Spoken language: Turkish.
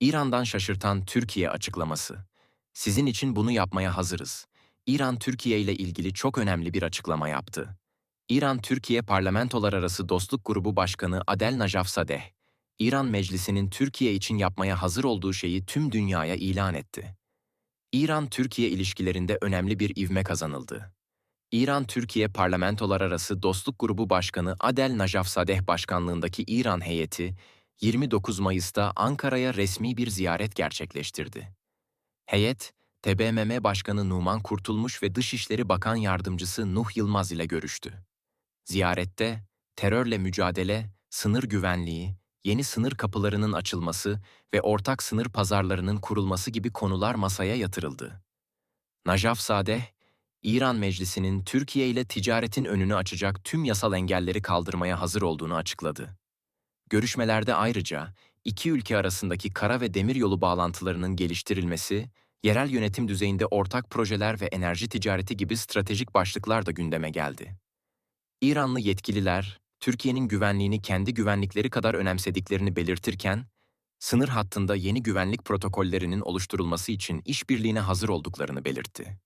İran'dan şaşırtan Türkiye açıklaması. Sizin için bunu yapmaya hazırız. İran Türkiye ile ilgili çok önemli bir açıklama yaptı. İran-Türkiye Parlamentolar Arası Dostluk Grubu Başkanı Adel Najafzadeh, İran Meclisi'nin Türkiye için yapmaya hazır olduğu şeyi tüm dünyaya ilan etti. İran-Türkiye ilişkilerinde önemli bir ivme kazanıldı. İran-Türkiye Parlamentolar Arası Dostluk Grubu Başkanı Adel Najafzadeh başkanlığındaki İran heyeti, 29 Mayıs'ta Ankara'ya resmi bir ziyaret gerçekleştirdi. Heyet, TBMM Başkanı Numan Kurtulmuş ve Dışişleri Bakan Yardımcısı Nuh Yılmaz ile görüştü. Ziyarette, terörle mücadele, sınır güvenliği, yeni sınır kapılarının açılması ve ortak sınır pazarlarının kurulması gibi konular masaya yatırıldı. Najaf Sadeh, İran Meclisi'nin Türkiye ile ticaretin önünü açacak tüm yasal engelleri kaldırmaya hazır olduğunu açıkladı. Görüşmelerde ayrıca iki ülke arasındaki kara ve demiryolu bağlantılarının geliştirilmesi, yerel yönetim düzeyinde ortak projeler ve enerji ticareti gibi stratejik başlıklar da gündeme geldi. İranlı yetkililer, Türkiye'nin güvenliğini kendi güvenlikleri kadar önemsediklerini belirtirken, sınır hattında yeni güvenlik protokollerinin oluşturulması için işbirliğine hazır olduklarını belirtti.